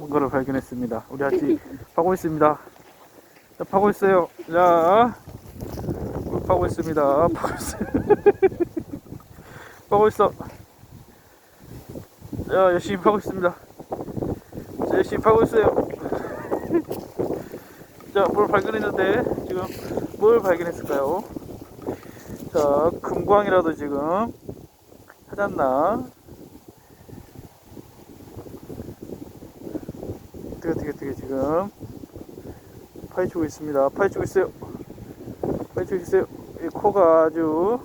뭔가를 발견했습니다. 우리 아직 파고 있습니다. 자, 파고 있어요. 자, 물 파고 있습니다. 파고 있어요. 파고 있어. 자, 열심히 파고 있습니다. 자, 열심히 파고 있어요. 자, 뭘 발견했는데, 지금 뭘 발견했을까요? 자, 금광이라도 지금 찾았나? 어떻게, 어떻게, 어떻게, 지금 파헤치고 있습니다. 파헤치고 있어요. 파헤치고 있어요. 이 코가 아주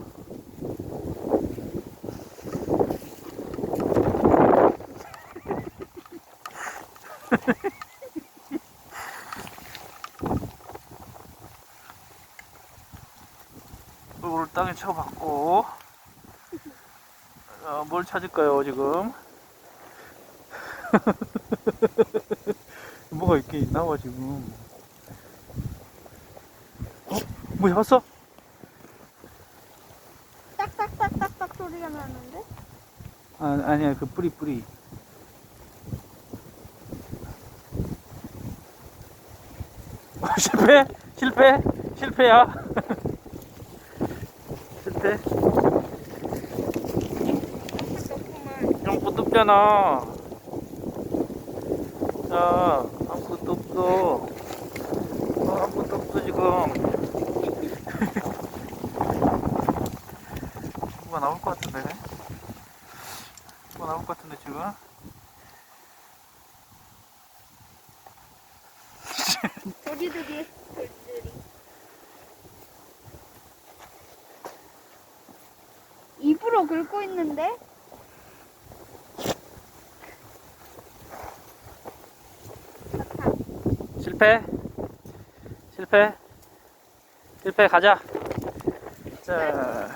이걸 땅에 쳐봤고 어, 뭘 찾을까요 지금 뭐가 있나 봐 지금 어? 뭐 잡았어? 딱딱딱딱딱 소리가 나는데? 아, 아니야 그 뿌리 뿌리 어, 실패? 실패? 실패야 실패? 아무것도 없잖아. 자, 아무것도 없어. 어, 아무것도 없어, 지금. 뭐가 나올 것 같은데? 뭐가 나올 것 같은데, 지금? 도리도리 돌들이. 입으로 긁고 있는데? 실패? 실패? 실패, 가자. 자,